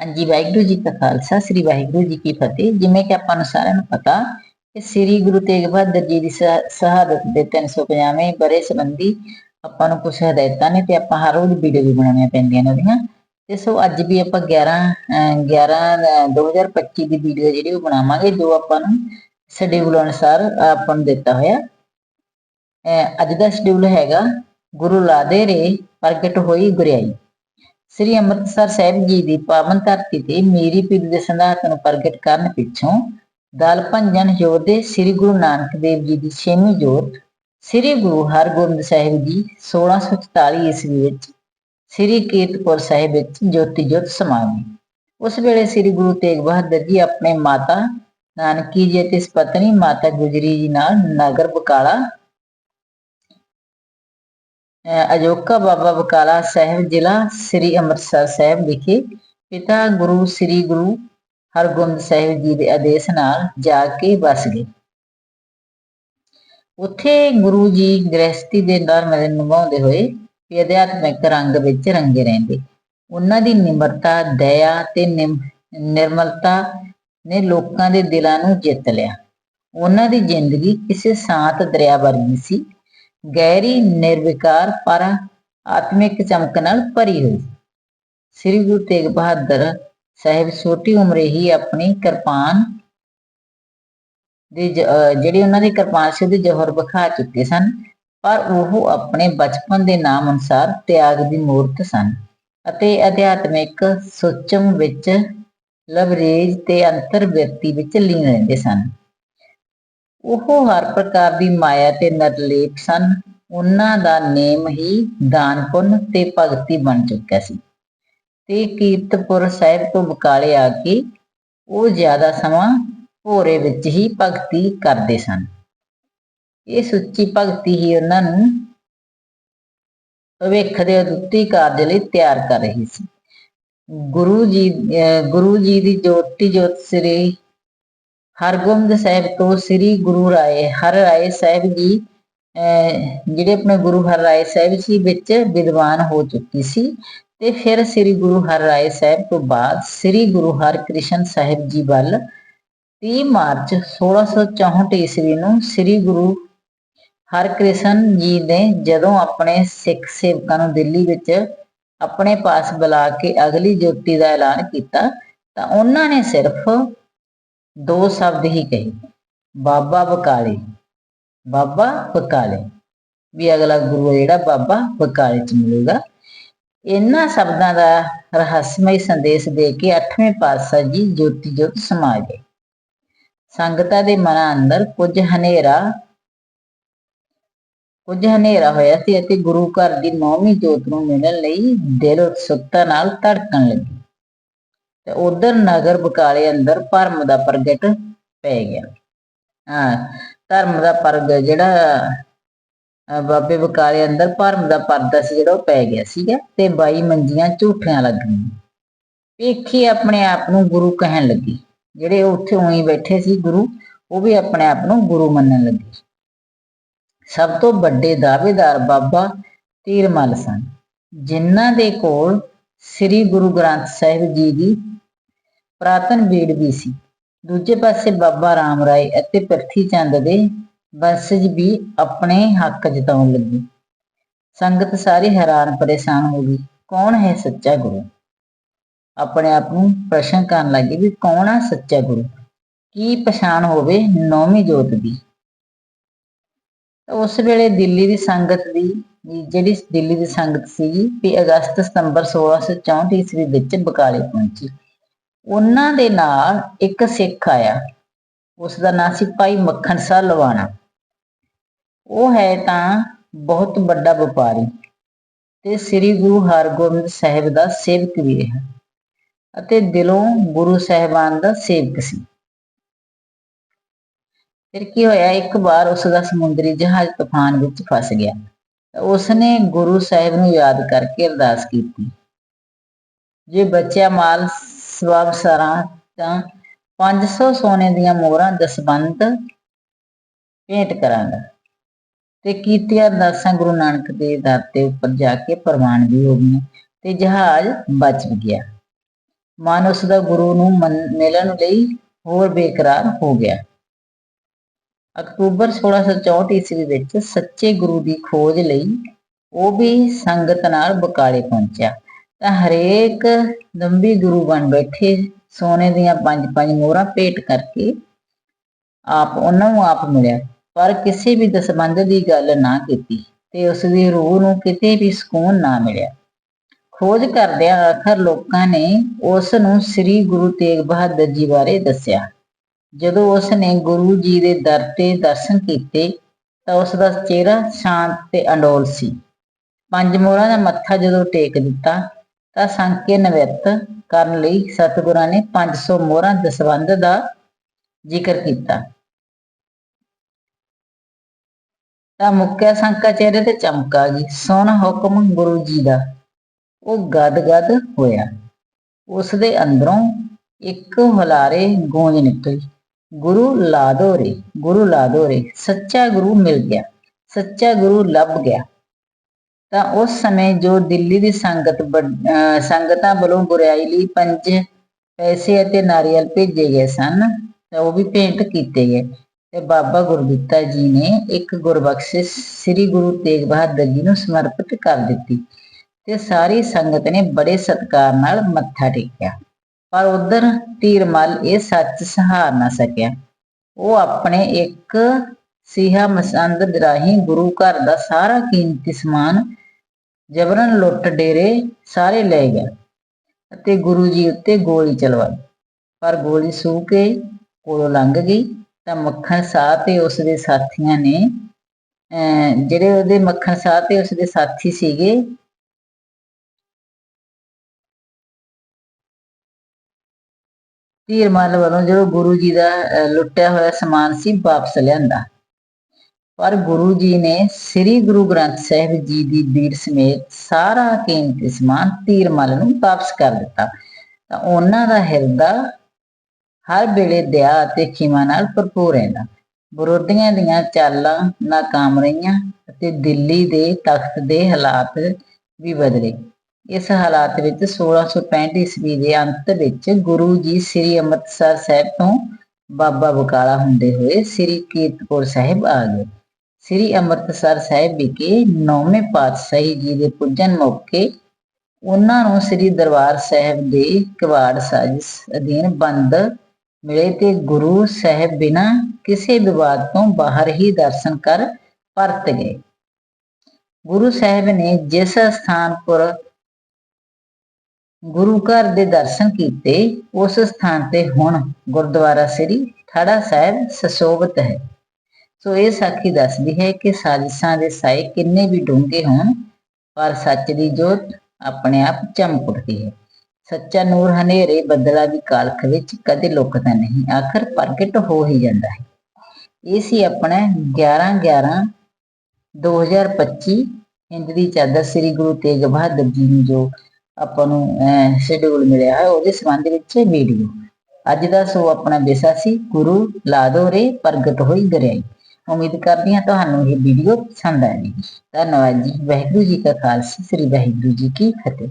ਹਾਂਜੀ, ਵਾਹਿਗੁਰੂ ਜੀ ਕਾ ਖਾਲਸਾ, ਸ੍ਰੀ ਵਾਹਿਗੁਰੂ ਜੀ ਕੀ ਫਤਿਹ। ਜਿਵੇਂ ਕਿ ਆਪਾਂ ਨੂੰ ਸਾਰਿਆਂ ਨੂੰ ਪਤਾ ਕਿ ਸ੍ਰੀ ਗੁਰੂ ਤੇਗ ਬਹਾਦਰ ਜੀ ਦੀ ਸ਼ਹਾਦਤ ਦੇ 350ਵੇਂ ਬਰੇ ਸੰਬੰਧੀ ਆਪਾਂ ਨੂੰ ਕੁਝ ਹਦਾਇਤਾਂ ਨੇ ਤੇ ਆਪਾਂ ਹਰ ਰੋਜ਼ ਵੀਡੀਓ ਵੀ ਬਣਾਉਣੀਆਂ ਪੈਂਦੀਆਂ ਨੇ ਉਹਦੀਆਂ। ਤੇ ਸੋ ਅੱਜ ਵੀ ਆਪਾਂ 11 ਅਹ 11 ਅਹ 2025 ਦੀ ਵੀਡੀਓ ਜਿਹੜੀ ਉਹ ਬਣਾਵਾਂਗੇ, ਜੋ ਆਪਾਂ ਨੂੰ ਸ਼ਡਿਊਲ ਅਨੁਸਾਰ ਆਪਾਂ ਨੂੰ ਦਿੱਤਾ ਹੋਇਆ। ਅਹ ਅੱਜ ਦਾ ਸ਼ਡਿਊਲ ਹੈਗਾ ਗੁਰੂ ਲਾਦੇ ਰੇ ਪ੍ਰਗਟ ਹੋਈ ਗੁਰਿਆਈ। ਸ੍ਰੀ ਅੰਮ੍ਰਿਤਸਰ ਸਾਹਿਬ ਜੀ ਦੀ ਪਾਵਨ ਧਰਤੀ ਤੇ ਮੇਰੀ ਪੀਰ ਦੇ ਸੰਧਾਰਤ ਨੂੰ ਪ੍ਰਗਟ ਕਰਨ ਪਿੱਛੋਂ ਦਲ ਭੰਜਨ ਯੋਧੇ ਸ੍ਰੀ ਗੁਰੂ ਨਾਨਕ ਦੇਵ ਜੀ ਦੀ ਛੇਵੀਂ ਜੋਤ, ਸ੍ਰੀ ਗੁਰੂ ਹਰਗੋਬਿੰਦ ਸਾਹਿਬ ਜੀ 1644 ਈਸਵੀ ਵਿੱਚ ਸ੍ਰੀ ਕੀਰਤਪੁਰ ਸਾਹਿਬ ਵਿੱਚ ਜੋਤੀ ਜੋਤ ਸਮਾ ਉਸ ਵੇਲੇ ਸ੍ਰੀ ਗੁਰੂ ਤੇਗ ਬਹਾਦਰ ਜੀ ਆਪਣੇ ਮਾਤਾ ਨਾਨਕੀ ਜੀ ਅਤੇ ਪਤਨੀ ਮਾਤਾ ਗੁਜਰੀ ਜੀ ਨਾਲ ਨਗਰ ਬਕਾਲਾ ਅਜੋਕਾ ਬਾਬਾ ਬਕਾਲਾ ਸਾਹਿਬ ਜ਼ਿਲ੍ਹਾ ਸ੍ਰੀ ਅੰਮ੍ਰਿਤਸਰ ਸਾਹਿਬ ਵਿਖੇ ਪਿਤਾ ਗੁਰੂ ਸ੍ਰੀ ਗੁਰੂ ਹਰਗੋਬਿੰਦ ਸਾਹਿਬ ਜੀ ਦੇ ਆਦੇਸ਼ ਨਾਲ ਜਾ ਕੇ ਵਸ ਗਏ। ਉੱਥੇ ਗੁਰੂ ਜੀ ਗ੍ਰਸਤੀ ਦੇ ਧਰਮ ਨਿਭਾਉਂਦੇ ਹੋਏ ਵੀ ਅਧਿਆਤਮਿਕ ਰੰਗ ਵਿੱਚ ਰੰਗੇ ਰਹਿੰਦੇ। ਉਹਨਾਂ ਦੀ ਨਿਮਰਤਾ, ਦਇਆ ਤੇ ਨਿਮ- ਨਿਰਮਲਤਾ ਨੇ ਲੋਕਾਂ ਦੇ ਦਿਲਾਂ ਨੂੰ ਜਿੱਤ ਲਿਆ। ਉਹਨਾਂ ਦੀ ਜ਼ਿੰਦਗੀ ਕਿਸੇ ਸ਼ਾਂਤ ਦਰਿਆ ਵਰਗੀ ਸੀ। ਗਹਿਰੀ, ਨਿਰਵਿਕਾਰ, ਪਰ ਆਤਮਿਕ ਚਮਕ ਨਾਲ ਭਰੀ ਹੋਈ। ਸ੍ਰੀ ਗੁਰੂ ਤੇਗ ਬਹਾਦਰ ਸਾਹਿਬ ਛੋਟੀ ਉਮਰੇ ਹੀ ਆਪਣੀ ਕਿਰਪਾਨ ਦੇ ਜ- ਜਿਹੜੀ ਉਹਨਾਂ ਦੀ ਕਿਰਪਾਨ ਸੀ ਉਹਦੀ ਜੋਹਰ ਵਿਖਾ ਚੁੱਕੇ ਸਨ, ਪਰ ਉਹ ਆਪਣੇ ਬਚਪਨ ਦੇ ਨਾਮ ਅਨੁਸਾਰ ਤਿਆਗ ਦੀ ਮੂਰਤ ਸਨ ਅਤੇ ਅਧਿਆਤਮਿਕ ਸੁਚਮ ਵਿੱਚ ਲਵਰੇਜ ਤੇ ਅੰਤਰ ਵਿਅਕਤੀ ਵਿੱਚ ਲੀਨ ਰਹਿੰਦੇ ਸਨ। ਉਹ ਹਰ ਪ੍ਰਕਾਰ ਦੀ ਮਾਇਆ ਤੇ ਨਿਰਲੇਪ ਸਨ। ਉਹਨਾਂ ਦਾ ਨੇਮ ਹੀ ਦਾਨ ਪੁੰਨ ਤੇ ਭਗਤੀ ਬਣ ਚੁੱਕਿਆ ਸੀ। ਤੇ ਕੀਰਤਪੁਰ ਸਾਹਿਬ ਤੋਂ ਬਕਾਲੇ ਆ ਕੇ ਉਹ ਜ਼ਿਆਦਾ ਸਮਾਂ ਭੋਰੇ ਵਿੱਚ ਹੀ ਭਗਤੀ ਕਰਦੇ ਸਨ। ਇਹ ਸੁੱਚੀ ਭਗਤੀ ਹੀ ਉਹਨਾਂ ਨੂੰ ਭਵਿੱਖ ਦੇ ਅਦੁੱਤੀ ਕਾਰਜ ਲਈ ਤਿਆਰ ਕਰ ਰਹੀ ਸੀ। ਗੁਰੂ ਜੀ, ਅਹ ਗੁਰੂ ਜੀ ਦੀ ਜੋਤੀ ਜੋਤ ਸ੍ਰੀ ਹਰਗੋਬਿੰਦ ਸਾਹਿਬ ਤੋਂ ਸ੍ਰੀ ਗੁਰੂ ਰਾਏ, ਹਰ ਰਾਏ ਸਾਹਿਬ ਜੀ, ਅਹ ਜਿਹੜੇ ਆਪਣੇ ਗੁਰੂ ਹਰ ਰਾਏ ਸਾਹਿਬ ਸੀ ਵਿੱਚ ਵਿਦਵਾਨ ਹੋ ਚੁੱਕੀ ਸੀ ਤੇ ਫਿਰ ਸ੍ਰੀ ਗੁਰੂ ਹਰ ਰਾਏ ਸਾਹਿਬ ਤੋਂ ਬਾਅਦ ਸ੍ਰੀ ਗੁਰੂ ਹਰਕ੍ਰਿਸ਼ਨ ਸਾਹਿਬ ਜੀ ਵੱਲ 30 ਮਾਰਚ 1664 ਈਸਵੀ ਨੂੰ ਸ੍ਰੀ ਗੁਰੂ ਹਰਕ੍ਰਿਸ਼ਨ ਜੀ ਨੇ ਜਦੋਂ ਆਪਣੇ ਸਿੱਖ ਸੇਵਕਾਂ ਨੂੰ ਦਿੱਲੀ ਵਿੱਚ ਆਪਣੇ ਪਾਸ ਬੁਲਾ ਕੇ ਅਗਲੀ ਜੋਤੀ ਦਾ ਐਲਾਨ ਕੀਤਾ ਤਾਂ ਉਹਨਾਂ ਨੇ ਸਿਰਫ ਦੋ ਸ਼ਬਦ ਹੀ ਕਹੇ। ਬਾਬਾ ਬਕਾਲੇ। ਬਾਬਾ ਬਕਾਲੇ। ਵੀ ਅਗਲਾ ਗੁਰੂ ਜਿਹੜਾ ਬਾਬਾ ਬਕਾਲੇ ਚ ਮਿਲੇਗਾ। ਇਹਨਾਂ ਸ਼ਬਦਾਂ ਦਾ ਰਹੱਸਮਈ ਸੰਦੇਸ਼ ਦੇ ਕੇ 8ਵੇਂ ਪਾਤਸ਼ਾਹ ਜੀ ਜੋਤੀ ਜੋਤ ਸਮਾ ਗਏ। ਸੰਗਤਾਂ ਦੇ ਮਨਾਂ ਅੰਦਰ ਕੁਝ ਹਨੇਰਾ ਕੁਝ ਹਨੇਰਾ ਹੋਇਆ ਸੀ ਅਤੇ ਗੁਰੂ ਘਰ ਦੀ ਨੌਵੀਂ ਜੋਤ ਨੂੰ ਮਿਲਣ ਲਈ ਦਿਲ ਉਤਸੁਕਤਾ ਨਾਲ ਧੜਕਣ ਲੱਗੀ। ਤੇ ਉਧਰ ਨਗਰ ਬਕਾਲੇ ਅੰਦਰ ਭਰਮ ਦਾ ਪ੍ਰਗਟ ਪੈ ਗਿਆ। ਹਾਂ, ਧਰਮ ਦਾ ਪਰਗ ਜਿਹੜਾ ਬਾਬੇ ਬਕਾਲੇ ਅੰਦਰ ਭਰਮ ਦਾ ਪਰਦਾ ਸੀ ਜਿਹੜਾ ਉਹ ਪੈ ਗਿਆ ਸੀਗਾ ਤੇ 22 ਮੰਜੀਆਂ ਝੂਠੀਆਂ ਲੱਗ ਗਈਆਂ ਵੇਖੀ ਆਪਣੇ ਆਪ ਨੂੰ ਗੁਰੂ ਕਹਿਣ ਲੱਗੀ। ਜਿਹੜੇ ਉੱਥੇ ਉਹੀ ਬੈਠੇ ਸੀ ਗੁਰੂ, ਉਹ ਵੀ ਆਪਣੇ ਆਪ ਨੂੰ ਗੁਰੂ ਮੰਨਣ ਲੱਗੇ। ਸਭ ਤੋਂ ਵੱਡੇ ਦਾਅਵੇਦਾਰ ਬਾਬਾ ਤੀਰਮਲ ਸਨ। ਜਿਨ੍ਹਾਂ ਦੇ ਕੋਲ ਸ੍ਰੀ ਗੁਰੂ ਗ੍ਰੰਥ ਸਾਹਿਬ ਜੀ ਦੀ ਪੁਰਾਤਨ ਬੀੜ ਵੀ ਸੀ। ਦੂਜੇ ਪਾਸੇ ਬਾਬਾ ਰਾਮ ਰਾਏ ਅਤੇ ਪ੍ਰਥੀ ਚੰਦ ਦੇ ਵੰਸ਼ਜ ਵੀ ਆਪਣੇ ਹੱਕ ਜਤਾਉਣ ਲੱਗੀ। ਸੰਗਤ ਸਾਰੀ ਹੈਰਾਨ ਪਰੇਸ਼ਾਨ ਹੋ ਗਈ, ਕੌਣ ਹੈ ਸੱਚਾ ਗੁਰੂ? ਆਪਣੇ ਆਪ ਨੂੰ ਪ੍ਰਸ਼ਨ ਕਰਨ ਲੱਗੀ ਵੀ ਕੌਣ ਆ ਸੱਚਾ ਗੁਰੂ? ਕੀ ਪਛਾਣ ਹੋਵੇ ਨੌਵੀਂ ਜੋਤ ਦੀ? ਉਸ ਵੇਲੇ ਦਿੱਲੀ ਦੀ ਸੰਗਤ ਦੀ, ਜਿਹੜੀ ਦਿੱਲੀ ਦੀ ਸੰਗਤ ਸੀ ਵੀ ਅਗਸਤ ਸਤੰਬਰ 1664 ਈਸਵੀ ਵਿੱਚ ਬਕਾਲੇ ਪਹੁੰਚੀ। ਉਹਨਾਂ ਦੇ ਨਾਲ ਇੱਕ ਸਿੱਖ ਆਇਆ। ਉਸ ਦਾ ਨਾਂ ਸੀ ਭਾਈ ਮੱਖਣ ਸ਼ਾਹ ਲਵਾਣਾ। ਉਹ ਹੈ ਤਾਂ ਬਹੁਤ ਵੱਡਾ ਵਪਾਰੀ ਤੇ ਸ੍ਰੀ ਗੁਰੂ ਹਰਗੋਬਿੰਦ ਸਾਹਿਬ ਦਾ ਸੇਵਕ ਵੀ ਰਿਹਾ ਅਤੇ ਦਿਲੋਂ ਗੁਰੂ ਸਾਹਿਬਾਨ ਦਾ ਸੇਵਕ ਸੀ। ਫਿਰ ਕੀ ਹੋਇਆ? ਇੱਕ ਵਾਰ ਉਸ ਦਾ ਸਮੁੰਦਰੀ ਜਹਾਜ਼ ਤੂਫਾਨ ਵਿੱਚ ਫਸ ਗਿਆ। ਤਾਂ ਉਸਨੇ ਗੁਰੂ ਸਾਹਿਬ ਨੂੰ ਯਾਦ ਕਰਕੇ ਅਰਦਾਸ ਕੀਤੀ। ਜੇ ਬਚਿਆ ਮਾਲ ਸਵਾਬ ਸਾਰਾ ਤਾਂ 500 ਸੋਨੇ ਦੀਆਂ ਮੋਹਰਾਂ ਦਸਵੰਤ ਭੇਟ ਕਰਾਂਗਾ। ਤੇ ਕੀਤੀਆਂ ਅਰਦਾਸਾਂ ਗੁਰੂ ਨਾਨਕ ਦੇ ਦਰ ਤੇ ਉੱਪਰ ਜਾ ਕੇ ਪ੍ਰਵਾਨ ਵੀ ਹੋ ਗਈਆਂ ਤੇ ਜਹਾਜ਼ ਬਚ ਗਿਆ। ਮਨ ਉਸ ਦਾ ਗੁਰੂ ਨੂੰ ਮੰਨ- ਮਿਲਣ ਲਈ ਹੋਰ ਬੇਕਰਾਰ ਹੋ ਗਿਆ। ਅਕਤੂਬਰ 1664 ਈਸਵੀ ਵਿੱਚ ਸੱਚੇ ਗੁਰੂ ਦੀ ਖੋਜ ਲਈ ਉਹ ਵੀ ਸੰਗਤ ਨਾਲ ਬਕਾਲੇ ਪਹੁੰਚਿਆ। ਤਾਂ ਹਰੇਕ ਲੰਬੀ ਗੁਰੂ ਬਣ ਬੈਠੇ, ਸੋਨੇ ਦੀਆਂ ਪੰਜ ਪੰਜ ਮੋਹਰਾਂ ਭੇਟ ਕਰਕੇ ਆਪ ਉਹਨਾਂ ਨੂੰ ਆਪ ਮਿਲਿਆ। ਪਰ ਕਿਸੇ ਵੀ ਦਸਬੰਧ ਦੀ ਗੱਲ ਨਾ ਕੀਤੀ ਤੇ ਉਸ ਦੀ ਰੂਹ ਨੂੰ ਕਿਤੇ ਵੀ ਸਕੂਨ ਨਾ ਮਿਲਿਆ। ਖੋਜ ਕਰਦਿਆਂ ਆਖਰ ਲੋਕਾਂ ਨੇ ਉਸ ਨੂੰ ਸ੍ਰੀ ਗੁਰੂ ਤੇਗ ਬਹਾਦਰ ਜੀ ਬਾਰੇ ਦੱਸਿਆ। ਜਦੋਂ ਉਸ ਨੇ ਗੁਰੂ ਜੀ ਦੇ ਦਰ ਤੇ ਦਰਸ਼ਨ ਕੀਤੇ ਤਾਂ ਉਸ ਦਾ ਚਿਹਰਾ ਸ਼ਾਂਤ ਤੇ ਅਡੋਲ ਸੀ। ਪੰਜ ਮੋਹਰਾਂ ਦਾ ਮੱਥਾ ਜਦੋਂ ਟੇਕ ਦਿੱਤਾ ਤਾਂ ਸੰਕੇ ਨਵਿੱਤ ਕਰਨ ਲਈ ਸਤਿਗੁਰਾਂ ਨੇ 500 ਮੋਹਰਾਂ ਦਸਵੰਧ ਦਾ ਜ਼ਿਕਰ ਕੀਤਾ। ਤਾਂ ਮੁੱਕਿਆ ਸੰਕਾ ਚਿਹਰੇ ਤੇ ਚਮਕ ਗਈ। ਸੁਣ ਹੁਕਮ ਗੁਰੂ ਜੀ ਦਾ। ਉਹ ਗਦ-ਗਦ ਹੋਇਆ। ਉਸ ਦੇ ਅੰਦਰੋਂ ਇੱਕ ਹਲਾਰੇ ਗੂੰਜ ਨਿਕਲੀ। ਗੁਰੂ ਲਾਦੋ ਰੇ ਗੁਰੂ ਲਾਦੋ ਰੇ ਸੱਚਾ ਗੁਰੂ ਮਿਲ ਗਿਆ। ਸੱਚਾ ਗੁਰੂ ਲੱਭ ਗਿਆ। ਤਾਂ ਉਸ ਸਮੇਂ ਜੋ ਦਿੱਲੀ ਦੀ ਸੰਗਤ ਸੰਗਤਾਂ ਵੱਲੋਂ ਬੁਰਾਈ ਲਈ ਪੰਜ ਪੈਸੇ ਅਤੇ ਨਾਰੀਅਲ ਭੇਜੇ ਗਏ ਸਨ, ਤਾਂ ਉਹ ਵੀ ਭੇਂਟ ਕੀਤੇ ਗਏ। ਤੇ ਬਾਬਾ ਗੁਰਦਿੱਤਾ ਜੀ ਨੇ ਇੱਕ ਗੁਰਬਖਸ਼ਿਸ਼ ਸ੍ਰੀ ਗੁਰੂ ਤੇਗ ਬਹਾਦਰ ਜੀ ਨੂੰ ਸਮਰਪਿਤ ਕਰ ਦਿੱਤੀ ਤੇ ਸਾਰੀ ਸੰਗਤ ਨੇ ਬੜੇ ਸਤਿਕਾਰ ਨਾਲ ਮੱਥਾ ਟੇਕਿਆ। ਪਰ ਉਧਰ ਧੀਰਮਲ ਇਹ ਸੱਚ ਸਹਾਰ ਨਾ ਸਕਿਆ। ਉਹ ਆਪਣੇ ਇੱਕ ਸੀਹਾ ਮਸੰਦ ਰਾਹੀਂ ਗੁਰੂ ਘਰ ਦਾ ਸਾਰਾ ਕੀਮਤੀ ਸਮਾਨ ਜਬਰਨ ਲੁੱਟ ਡੇਰੇ ਸਾਰੇ ਲੈ ਗਿਆ ਅਤੇ ਗੁਰੂ ਜੀ ਉੱਤੇ ਗੋਲੀ ਚਲਵਾਈ। ਪਰ ਗੋਲੀ ਸੂ ਕੇ ਕੋਲੋਂ ਲੰਘ ਗਈ ਤਾਂ ਮੱਖਣ ਸਾਹ ਤੇ ਉਸ ਦੇ ਸਾਥੀਆਂ ਨੇ, ਅਹ ਜਿਹੜੇ ਉਹਦੇ ਮੱਖਣ ਸਾਹ ਤੇ ਉਸ ਦੇ ਸਾਥੀ ਸੀਗੇ ਧੀਰ ਮੱਲ ਵੱਲੋਂ ਜਦੋਂ ਗੁਰੂ ਜੀ ਦਾ ਲੁੱਟਿਆ ਹੋਇਆ ਸਮਾਨ ਸੀ ਵਾਪਸ ਲਿਆਂਦਾ। ਪਰ ਗੁਰੂ ਜੀ ਨੇ ਸ੍ਰੀ ਗੁਰੂ ਗ੍ਰੰਥ ਸਾਹਿਬ ਜੀ ਦੀ ਬੀੜ ਸਮੇਤ ਸਾਰਾ ਕੀਮਤੀ ਸਮਾਨ ਧੀਰਮਲ ਨੂੰ ਵਾਪਸ ਕਰ ਦਿੱਤਾ। ਤਾਂ ਉਹਨਾਂ ਦਾ ਹਿਰਦਾ ਹਰ ਵੇਲੇ ਦਇਆ ਅਤੇ ਖਿਮਾ ਨਾਲ ਭਰਪੂਰ ਰਹਿੰਦਾ। ਵਿਰੋਧੀਆਂ ਦੀਆਂ ਚਾਲਾਂ ਨਾਕਾਮ ਰਹੀਆਂ ਅਤੇ ਦਿੱਲੀ ਦੇ ਤਖਤ ਦੇ ਹਾਲਾਤ ਵੀ ਬਦਲੇ। ਇਸ ਹਾਲਾਤ ਵਿੱਚ 1665 ਈਸਵੀ ਦੇ ਅੰਤ ਵਿੱਚ ਗੁਰੂ ਜੀ ਸ੍ਰੀ ਅੰਮ੍ਰਿਤਸਰ ਸਾਹਿਬ ਤੋਂ ਬਾਬਾ ਬਕਾਲਾ ਹੁੰਦੇ ਹੋਏ ਸ੍ਰੀ ਕੀਰਤਪੁਰ ਸਾਹਿਬ ਆ ਗਏ। ਸ੍ਰੀ ਅੰਮ੍ਰਿਤਸਰ ਸਾਹਿਬ ਵਿਖੇ ਨੌਵੇਂ ਪਾਤਸ਼ਾਹੀ ਜੀ ਦੇ ਪੁੱਜਣ ਮੌਕੇ ਉਹਨਾਂ ਨੂੰ ਸ੍ਰੀ ਦਰਬਾਰ ਸਾਹਿਬ ਦੇ ਕਵਾੜ ਸਾਜ਼ਿਸ਼ ਅਧੀਨ ਬੰਦ ਮਿਲੇ ਤੇ ਗੁਰੂ ਸਾਹਿਬ ਬਿਨਾਂ ਕਿਸੇ ਵਿਵਾਦ ਤੋਂ ਬਾਹਰ ਹੀ ਦਰਸ਼ਨ ਕਰ ਪਰਤ ਗਏ। ਗੁਰੂ ਸਾਹਿਬ ਨੇ ਜਿਸ ਸਥਾਨ ਪਰ ਗੁਰੂ ਘਰ ਦੇ ਦਰਸ਼ਨ ਕੀਤੇ, ਉਸ ਸਥਾਨ ਤੇ ਹੁਣ ਗੁਰਦੁਆਰਾ ਸ੍ਰੀ ਠਾੜਾ ਸਾਹਿਬ ਸਸ਼ੋਭਤ ਹੈ। ਸੋ ਇਹ ਸਾਖੀ ਦੱਸਦੀ ਹੈ ਕਿ ਸਾਜ਼ਿਸ਼ਾਂ ਦੇ ਸਾਏ ਕਿੰਨੇ ਵੀ ਡੂੰਘੇ ਹੋਣ, ਪਰ ਸੱਚ ਦੀ ਜੋਤ ਆਪਣੇ ਆਪ ਚਮਕ ਉੱਠਦੀ ਹੈ। ਸੱਚਾ ਨੂਰ ਹਨੇਰੇ ਬੱਦਲਾਂ ਦੀ ਕਾਲਖ ਵਿੱਚ ਕਦੇ ਲੁਕਦਾ ਨਹੀਂ, ਆਖਰ ਪ੍ਰਗਟ ਹੋ ਹੀ ਜਾਂਦਾ ਹੈ। ਇਹ ਸੀ ਆਪਣਾ 11 11 2025 ਹਿੰਦ ਦੀ ਚਾਦਰ ਸ੍ਰੀ ਗੁਰੂ ਤੇਗ ਬਹਾਦਰ ਜੀ ਨੂੰ ਜੋ ਆਪਾਂ ਨੂੰ ਸ਼ਡਿਊਲ ਮਿਲਿਆ ਹੈ, ਉਹਦੇ ਸੰਬੰਧ ਵਿੱਚ ਵੀਡੀਓ ਅੱਜ ਦਾ ਸੋ ਆਪਣਾ ਵਿਸ਼ਾ ਸੀ, ਗੁਰੂ ਲਾਦੋਰੇ ਪ੍ਰਗਟ ਹੋਈ ਗਰਿਆਈ। ਉਮੀਦ ਕਰਦੀ ਹਾਂ ਤੁਹਾਨੂੰ ਇਹ ਵੀਡੀਓ ਪਸੰਦ ਆਏਗੀ। ਧੰਨਵਾਦ ਜੀ। ਵਾਹਿਗੁਰੂ ਜੀ ਕਾ ਖਾਲਸਾ, ਸ੍ਰੀ ਵਾਹਿਗੁਰੂ ਜੀ ਕੀ ਫਤਿਹ।